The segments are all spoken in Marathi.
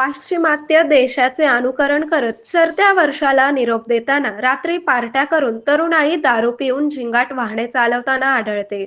पाश्चिमात्य देशाचे अनुकरण करत सरत्या वर्षाला निरोप देताना रात्री पार्ट्या करून तरुणाई दारू पिऊन झिंगाट वाहने चालवताना आढळते.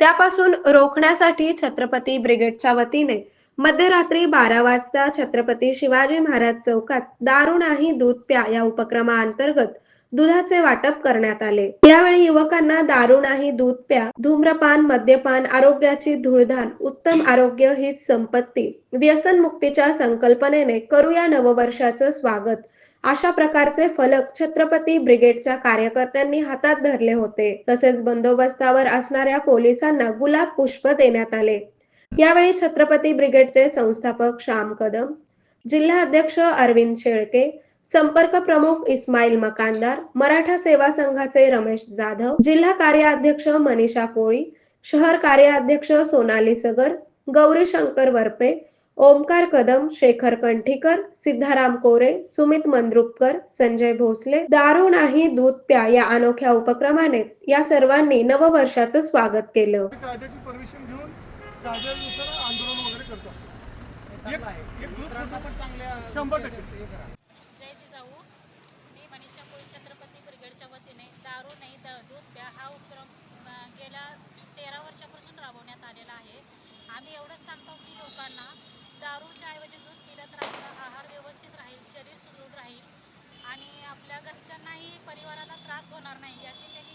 त्यापासून रोखण्यासाठी छत्रपती ब्रिगेडच्या वतीने मध्यरात्री बारा वाजता छत्रपती शिवाजी महाराज चौकात दारू नाही दूध प्या या उपक्रमाअंतर्गत दुधाचे वाटप करण्यात आले. यावेळी युवकांना दारू नाही दूध प्या धूम्रपान मद्यपान आरोग्याची धूळधान उत्तम आरोग्य हीच संपत्ती. व्यसन मुक्तीच्या संकल्पनेने करूया नववर्षाचं स्वागत. अशा प्रकारचे फलक छत्रपती ब्रिगेडच्या कार्यकर्त्यांनी हातात धरले होते. तसेच बंदोबस्तावर असणाऱ्या पोलिसांना गुलाब पुष्प देण्यात आले. यावेळी छत्रपती ब्रिगेडचे संस्थापक श्याम कदम जिल्हा अध्यक्ष अरविंद शेळके संपर्क प्रमुख इस्माईल मकानदार मराठा सेवा संघाचे रमेश जाधव जिल्हा कार्याध्यक्ष मनीषा कोळी शहर कार्याध्यक्ष सोनाली सगर गौरी शंकर वरपे ओमकार कदम शेखर कंठीकर सिद्धाराम कोरे सुमित मंद्रुपकर संजय भोसले दारू नाही दूध प्या या अनोख्या उपक्रमाने या सर्वांनी नववर्षाचं स्वागत केलं. एवढंच सांगतो की लोकांना दारूच्या ऐवजी दूध पिलं तर आपला आहार व्यवस्थित राहील शरीर सुदृढ राहील आणि आपल्या घरच्यांनाही परिवाराला त्रास होणार नाही याची त्यांनी